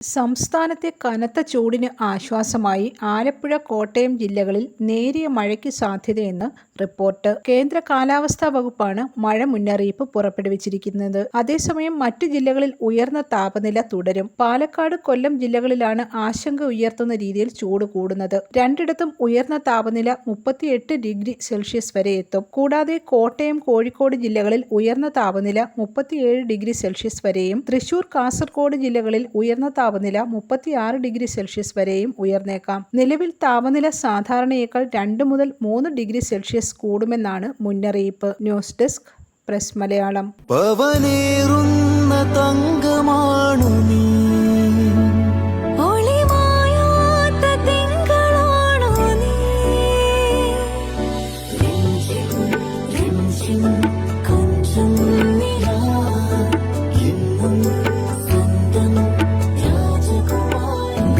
സംസ്ഥാനത്തെ കനത്ത ചൂടിന് ആശ്വാസമായി ആലപ്പുഴ കോട്ടയം ജില്ലകളിൽ നേരിയ മഴയ്ക്ക് സാധ്യതയെന്ന് റിപ്പോർട്ട്. കേന്ദ്ര കാലാവസ്ഥാ വകുപ്പാണ് മഴ മുന്നറിയിപ്പ് പുറപ്പെടുവിച്ചിരിക്കുന്നത്. അതേസമയം മറ്റു ജില്ലകളിൽ ഉയർന്ന താപനില തുടരും. പാലക്കാട് കൊല്ലം ജില്ലകളിലാണ് ആശങ്ക ഉയർത്തുന്ന രീതിയിൽ ചൂട് കൂടുന്നത്. രണ്ടിടത്തും ഉയർന്ന താപനില മുപ്പത്തിയെട്ട് ഡിഗ്രി സെൽഷ്യസ് വരെ എത്തും. കൂടാതെ കോട്ടയം കോഴിക്കോട് ജില്ലകളിൽ ഉയർന്ന താപനില മുപ്പത്തിയേഴ് ഡിഗ്രി സെൽഷ്യസ് വരെയും തൃശൂർ കാസർഗോഡ് ജില്ലകളിൽ ഉയർന്ന താപനില മുപ്പത്തിയാറ് ഡിഗ്രി സെൽഷ്യസ് വരെയും ഉയർന്നേക്കാം. നിലവിൽ താപനില സാധാരണയേക്കാൾ രണ്ട് മുതൽ മൂന്ന് ഡിഗ്രി സെൽഷ്യസ് കൂടുമെന്നാണ് മുന്നറിയിപ്പ്. News desk press Malayalam. തങ്കമാണു നീ. ഒളിമായാത്ത തിങ്കളാണു രാജകുമാരി